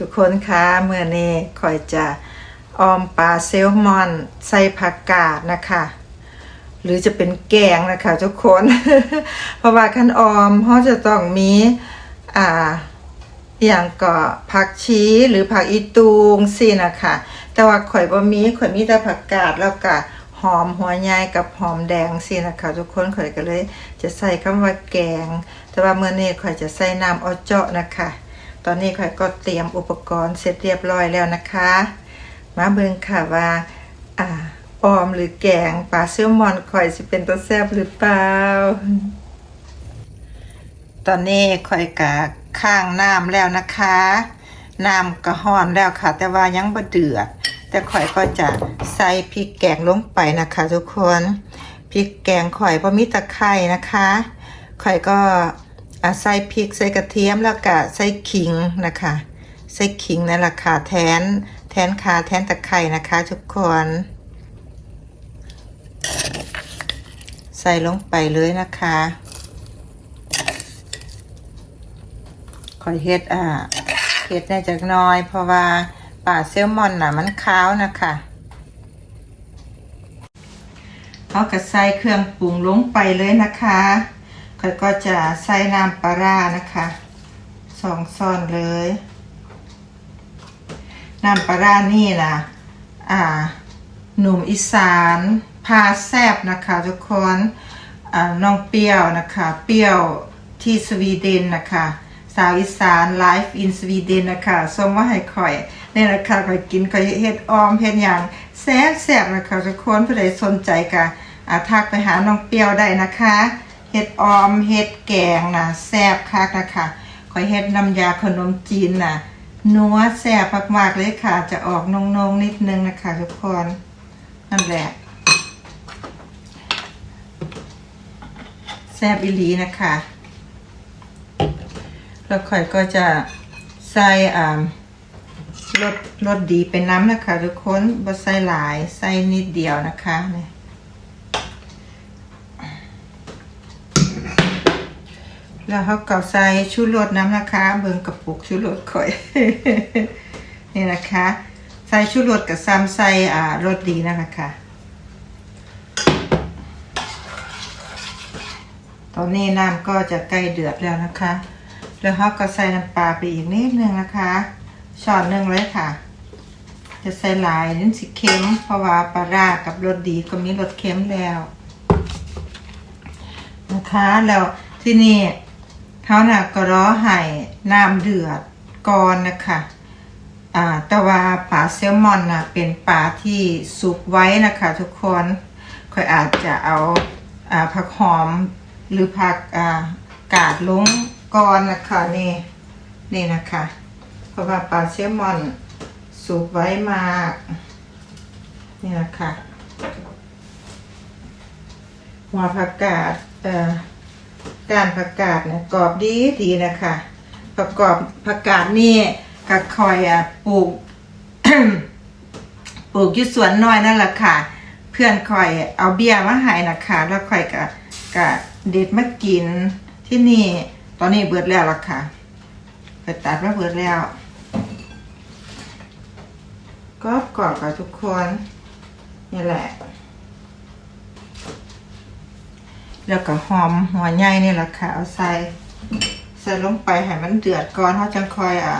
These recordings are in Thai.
ทุกคนคะเมื่อนี้คอยจะออมปลาแซลมอน ใส่ผักกาดนะคะ หรือจะเป็นแกงนะคะทุกคน เพราะว่าขั้นออมเขาจะต้องมีอ่าอย่างก็ผักชีหรือผักอีตูงสินะคะแต่ว่าข่อยบ่มีข่อยมีแต่ผักกาดแล้วก็หอมหัวใหญ่กับหอมแดงสินะคะทุกคนข่อยก็เลยจะใส่คำว่าแกง แต่ว่าเมื่อนี้ข่อยจะใส่น้ำออเจาะนะคะ ตอนนี้ข่อยก็เตรียมอุปกรณ์เสร็จเรียบร้อยแล้วนะคะ มาเบิ่งค่ะว่าอ่าออมหรือแกงปลาแซลมอนข่อยสิเป็นตัวแซ่บหรือเปล่า ตอนนี้ข่อยกะข้างน้ำแล้วนะคะน้ำก็ฮ้อนแล้วค่ะ แต่ว่ายังบ่เดือด แต่ข่อยก็จะใส่พริกแกงลงไปนะคะ ทุกคนพริกแกงข่อยบ่มีตะไคร่นะคะข่อยก็ อาใส่พริกใส่กระเทียมแล้วก็ใส่ขิงนะคะใส่ขิงนั่นแหละค่ะแทนแทนขาแทนตะไคร่นะคะ ทุกคน ใส่ลงไปเลยนะคะคอยเฮ็ดอ่าเฮ็ดได้จากน้อย เพราะว่าปลาแซลมอนน่ะมันขาวนะคะเอากระใส่เครื่องปรุงลงไปเลยนะคะ คอยก็จะใส่น้ำปลาร้านะคะสองซอนเลย น้ำปลาร้านี่นะอ่า หนุ่มอีสานพาแซบนะคะ ทุกคนอ่าน้องเปรี้ยวนะคะ เปรี้ยวที่สวีเดนนะคะ สาวอีสานไลฟ์อินสวีเดนนะคะส่งมาให้ข่อยนี่นะคะข่อยกินข่อยเฮ็ดออมเฮ็ดอย่างแซบแซบนะคะทุกคนผู้ใดสนใจก็อ่าทักไปหาน้องเปรี้ยวได้นะคะ เฮ็ดออมเฮ็ดแกงนะแซ่บคักนะคะข่อยเฮ็ดน้ำยาขนมจีนน่ะนัวแซ่บมากๆเลยค่ะ จะออกนงๆนิดนึงนะคะทุกคนนั่นแหละแซบอิลีนะคะแล้วข่อยก็จะใส่อ่ารสรสดีเป็นน้ำนะคะทุกคนบ่ใส่หลายใส่นิดเดียวนะคะเนี่ย แล้วเขาก็ใส่ชูรสน้ำนะคะ เบิ่งกระปุกชูรสข่อย นี่นะคะ ใส่ชูรสกับซ้ำใส่อ่ารสดีนะคะค่ะ ตอนนี้น้ำก็จะใกล้เดือดแล้วนะคะ แล้วเขาก็ใส่น้ำปลาไปอีกนิดนึงนะคะช้อนหนึ่งเลยค่ะ จะใส่หลายนิดสิเค็ม เพราะว่าปลาร้ากับรสดีก็มีรสเค็มแล้ว นะคะแล้วที่นี่ เขาน่ะก็รอให้น้ำเดือดก่อนนะคะอ่าแต่ว่าปลาแซลมอนนะเป็นปลาที่สุกไว้นะคะ ทุกคนค่อยอาจจะเอาอ่าผักหอมหรือผักอ่ากาดลงก่อนนะคะนี่นี่นะคะ เพราะว่าปลาแซลมอนสุกไว้มากนี่นะคะหัวผักกาดเอ่อ การผักกาดนี่ยกรอบดีดีนะคะประกอบผักกาดนี่ก็คอยอะปลูกปลูกอยู่สวนน้อยนั่นแหละค่ะ เพื่อนคอยเอาเบี้ยมาให้นะคะแล้วคอยกะกะเด็ดมากินที่นี่ ตอนนี้เบิดแล้วล่ะค่ะไปตัดมาเบิดแล้วก็กรอบกับทุกคนนี่แหละ แล้วก็หอมหัวใหญ่นี่แหละค่ะ เอาใส่ใส่ลงไปให้มันเดือดก่อนเขาจังคอยอะ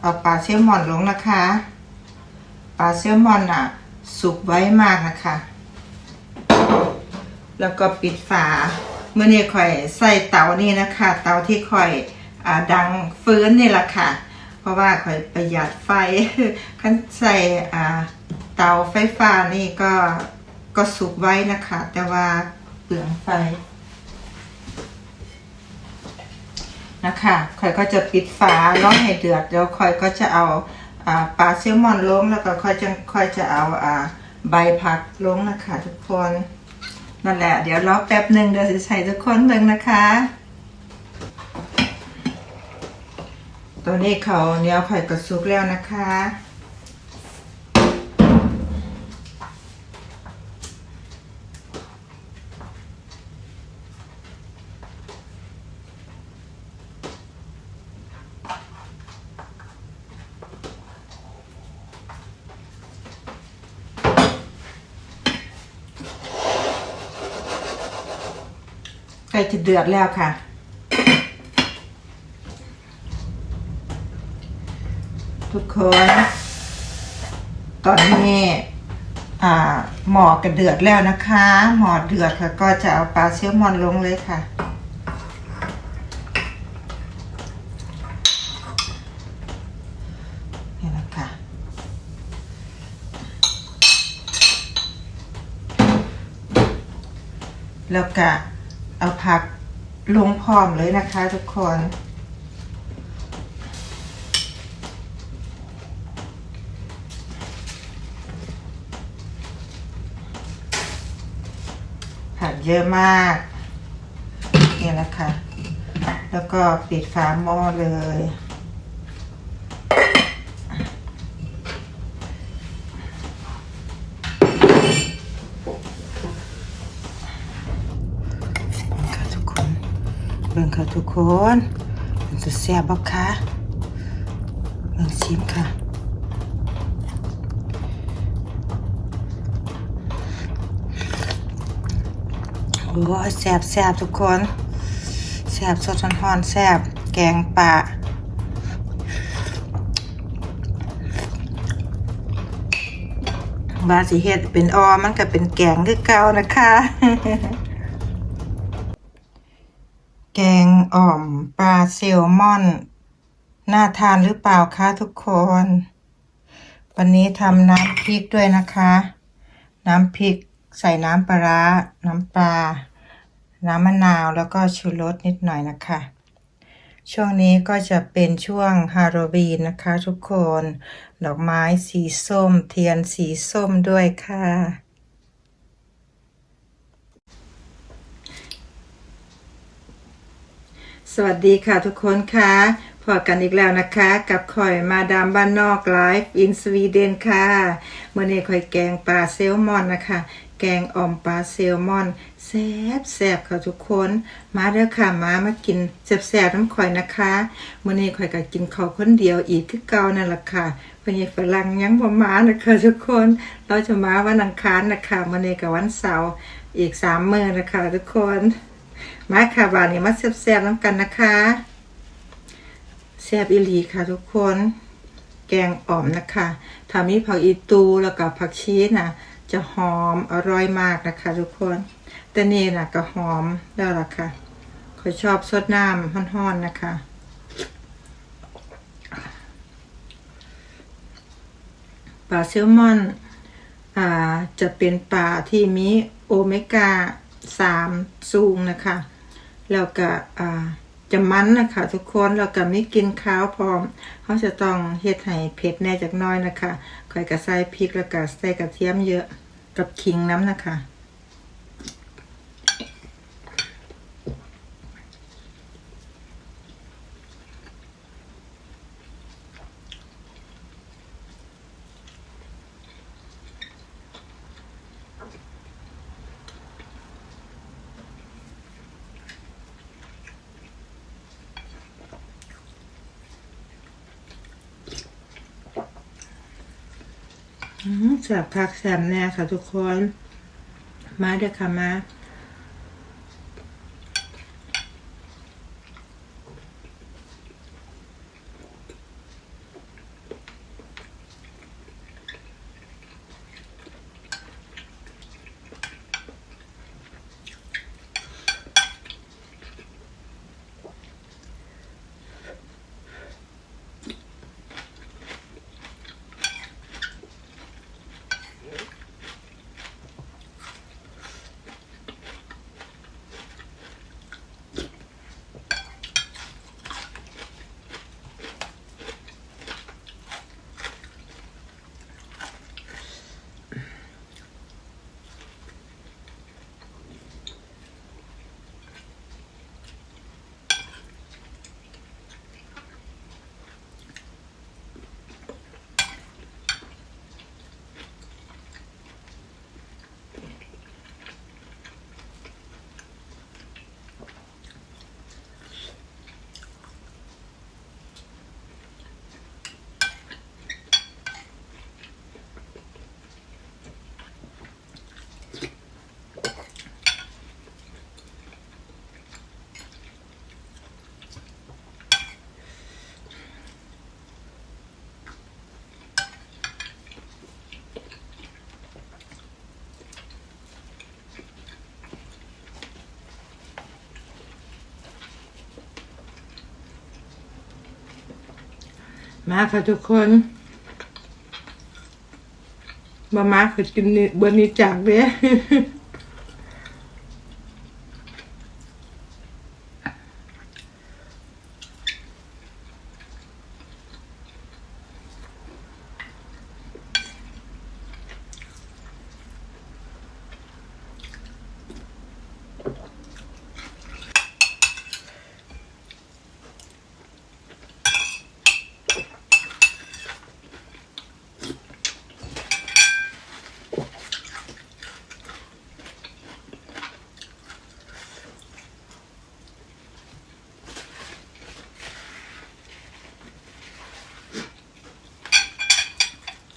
เอาปลาเซลมอนลงนะคะ ปลาเซลมอนอะ สุกไว้มากนะคะ แล้วก็ปิดฝาเมื่อนี้ค่อยใส่เตานี่นะคะ เตาที่ค่อยอ่าดังฟื้นนี่แหละค่ะ เพราะว่าค่อยประหยัดไฟขั้นใส่อ่าเตาไฟฟ้านี่ก็ก็สุกไว้นะคะ แต่ว่า เปลืองไฟนะคะข่อยก็จะปิดฝาร้อนให้เดือดแล้วข่อยก็จะเอาอปลาแซลมอนลงแล้วก็ค่อยจะค่อยจะเอาอใบผักลงนะคะทุกคนนั่นแหละ เดี๋ยวรอแป๊บหนึ่งเดี๋ยวจะใส่ทุกคนเบิ่งนะคะ ตัวนี้เขาเนี้ยข่อยก็สุกแล้วนะคะ จะเดือดแล้วค่ะ ทุกคน ตอนนี้หมอกระเดือดแล้วนะคะ หมอเดือดค่ะก็จะเอาปลาเซลมอนลงเลยค่ะ นี่นะคะแล้วก็ เอาผักลงพร้อมเลยนะคะ ทุกคน ผักเยอะมากนี่แหละค่ะแล้วก็ปิดฝาหม้อเลย ค่ะทุกคนเบิ่ง ค่ะทุกคนมันจะแซ่บบ่คะเบิ่งชิมค่ะโอ้ยแซ่บแซ่บทุกคนแซ่บสดร้อนๆแซ่บแกงป่าบาสิเฮ็ดเป็นออมมันก็เป็นแกงคือเก่านะคะ แกง อ่อมปลาแซลมอน น่าทานหรือเปล่าคะทุกคน วันนี้ทำน้ำพริกด้วยนะคะ น้ำพริกใส่น้ำปลาร้าน้ำปลา น้ำมะนาวแล้วก็ชูรสนิดหน่อยนะคะ ช่วงนี้ก็จะเป็นช่วงฮาโลวีนนะคะทุกคน ดอกไม้สีส้ม เทียนสีส้มด้วยค่ะ สวัสดีค่ะทุกคนค่ะพอกันอีกแล้วนะคะ กับข่อยมาดามบ้านนอกไลฟ์อินสวีเดนค่ะเมื่อนี้ข่อยแกงปลาแซลมอนนะคะ แกงอ่อมปลาแซลมอนแซ่บแซ่บค่ะทุกคน มาเด้อค่ะมามากินแซ่บแซ่บน้ำข่อยนะคะเมื่อนี้ข่อยก็กินข้าวคนเดียวอีกคือเก่านั่นแหละค่ะเพิ่นยังฝรั่งยังบ่มานะคะทุกคนเราจะมาวันอังคารนะคะเมื่อนี้กับวันเสาร์อีกสามมื้อนะคะทุกคน มาค่ะบานนี้มาแซ่บๆน้ำกันนะคะแซ่บอีหลีค่ะทุกคน แกงอ่อมนะคะถ้ามีผักอีตูแล้วก็ผักชีสนะจะหอมอร่อยมากนะคะ ทุกคน แต่นี่นะก็หอมแล้วล่ะค่ะขอยชอบสดน้ำห้อนๆนะคะปลาแซลมอนอ่าจะเป็นปลาที่มีโอเมก้าสามสูงนะคะ แล้วก็อ่าจะมันนะคะทุกคนแล้วก็ไม่กินข้าวพร้อมเขาจะต้องเฮ็ดให้เผ็ดแน่จากน้อยนะคะค่อยกระใส่พริกแล้วก็ใส่กระเทียมเยอะกับขิงน้ำนะคะ อืม แสบคักแสบแน่ค่ะทุกคน มาเด้อค่ะมา มาค่ะทุกคนมามาคือกินเบอร์นี้จากเด้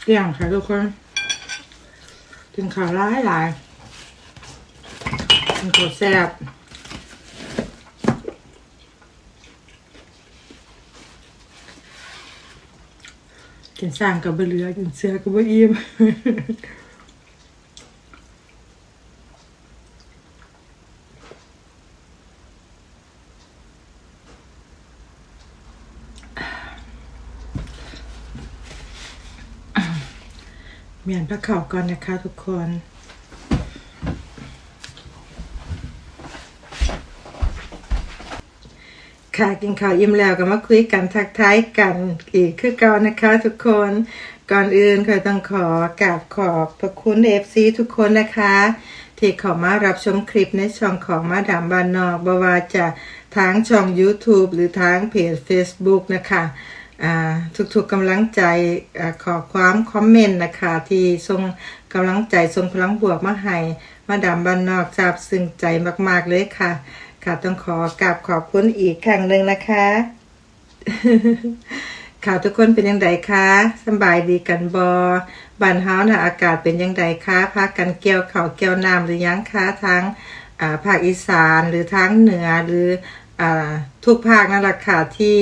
เกลี่ยงค่ะทุกคนกินข้าวร้ายหลายกินข้าวแซ่บกินสร้างกับบะเรือกินเสือกับบะอิ่ม มียนพระเข่าก่อนนะคะทุกคนค่ะกินข้าวอิ่มแล้วก็มาคุยกันทักทายกันอีกคือเก่านะคะทุกคนก่อนอื่นเคยต้องขอกราบขอบพระคุณเอฟซีทุกคนนะคะ ที่เข้ามารับชมคลิปในช่องของมาดามบานนอกบว่าจะทางช่อง YouTube หรือทางเพจ Facebook นะคะ ทุกๆกำลังใจอขอความคอมเมนต์นะคะ ที่ส่งกำลังใจส่งพลังบวกมาให้มาดามบานนอกซาบซึ้งใจมากๆเลยค่ะ ค่ะต้องขอกราบขอบคุณอีกครั้งหนึ่งนะคะข่าวทุกคนเป็นยังไงคะสบายดีกันบอบ้านเฮานะอากาศเป็นยังไงคะพากันเกี่ยวเข่าเกี่ยวน้ำหรือยังคะทั้งภาคอีสานหรือทั้งเหนือหรืออทุกภาคนั่นแหละค่ะที่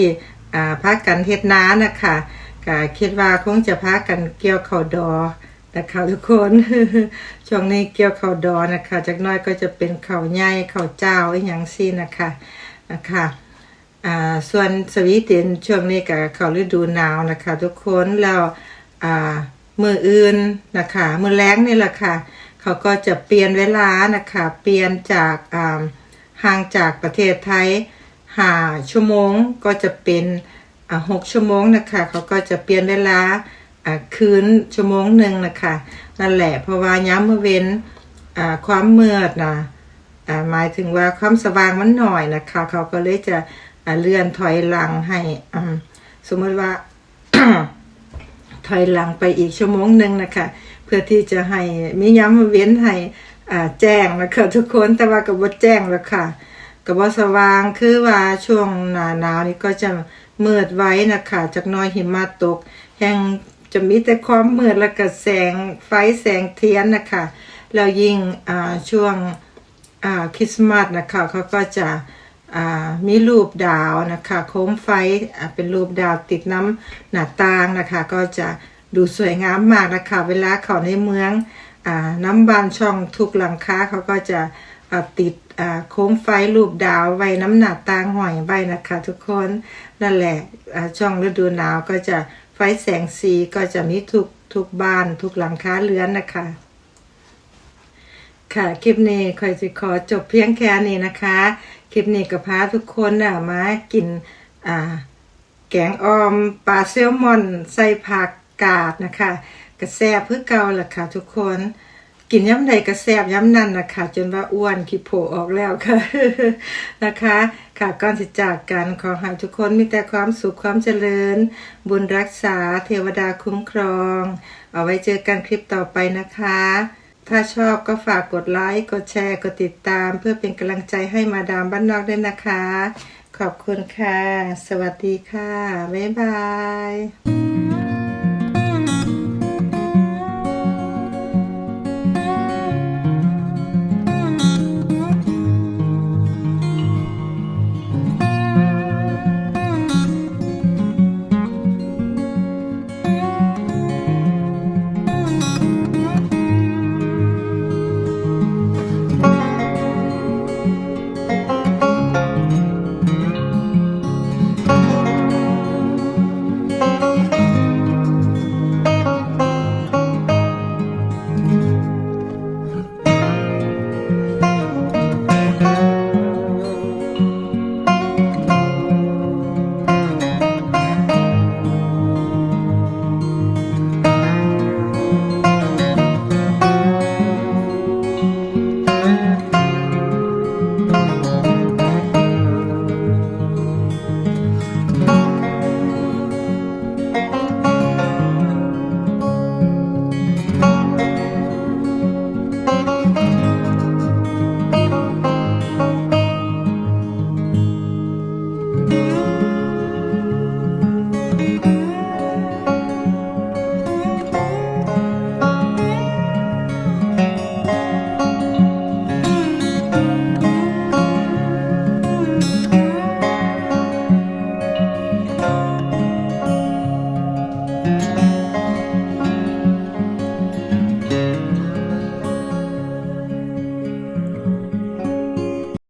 พากันเฮ็ดน้านะคะก็คิดว่าคงจะพากันเกี่ยวเข่าวดอนะคะทุกคนช่วงนี้เกี่ยวเข่าวดอนะคะจากน้อยก็จะเป็นเข่าวใหญ่เข่าวเจ้าอหย่างซี่นะคะนะคะส่วนสวีเดนช่วงนี้ก็เข้าฤดูหนาวนะคะ ทุกคนแล้วมืออื่นนะคะมือแล้งนี่แหละค่ะ เขาก็จะเปลี่ยนเวลานะคะ เปลี่ยนจากห่างจากประเทศไทย หาชั่วโมงก็จะเป็นอ่าหกชั่วโมงนะคะเขาก็จะเปลี่ยนเวลาคืนชั่วโมงหนึ่งนะคะนั่นแหละเพราะว่าย้ำเมื่อเว้นความมืดนะหมายถึงว่าความสว่างมันหน่อยนะคะ เขาก็เลยจะเลื่อนถอยหลังให้สมมติว่า ถอยหลังไปอีกชั่วโมงหนึ่งนะคะ เพื่อที่จะให้มีย้ำเว้นให้แจ้งนะคะทุกคนแต่ว่ากับ่แจ้งแล้วค่ะ กับ่สว่างคือว่าช่วงหนาหนาวนี่ก็จะมืดไว้นะคะจากน้อยหิมะตก แห่งจะมีแต่ความมืดแล้วก็แสงไฟแสงเทียนนะคะแล้วยิ่งช่วงคริสต์มาสนะคะเขาก็จะมีรูปดาวนะคะโคมไฟเป็นรูปดาวติดน้ำหน้าต่างนะคะ ก็จะดูสวยงามมากนะคะ เวลาเขาในเมืองอน้ำบานช่องทุกหลังคาเขาก็จะ ติดโคมไฟรูปดาวไว้น้ำหน้าต่างห้อยไว้นะคะ ทุกคนนั่นแหละช่วงฤดูหนาวก็จะไฟแสงสีก็จะมีทุกทุกบ้านทุกหลังคาเรือนนะคะ ค่ะคลิปนี้คอยจะขอจบเพียงแค่นี้นะคะ คลิปนี้ก็พาทุกคนน่ะมากินแกงออมปลาแซลมอน ใส่ผักกาดนะคะกระแซบเพื่อเก่าล่ะค่ะทุกคน กินย้ำใดกระแซบย้ำนั่นนะคะจนว่าอ้วนขี้โผออกแล้วค่ะนะคะ ค่ะก่อนที่จากกันขอให้ทุกคนมีแต่ความสุขความเจริญ บุญรักษาเทวดาคุ้มครอง เอาไว้เจอกันคลิปต่อไปนะคะ ถ้าชอบก็ฝากกดไลค์กดแชร์กดติดตาม เพื่อเป็นกำลังใจให้มาดามบ้านนอกด้วยนะคะ ขอบคุณค่ะ สวัสดีค่ะ บ๊ายบาย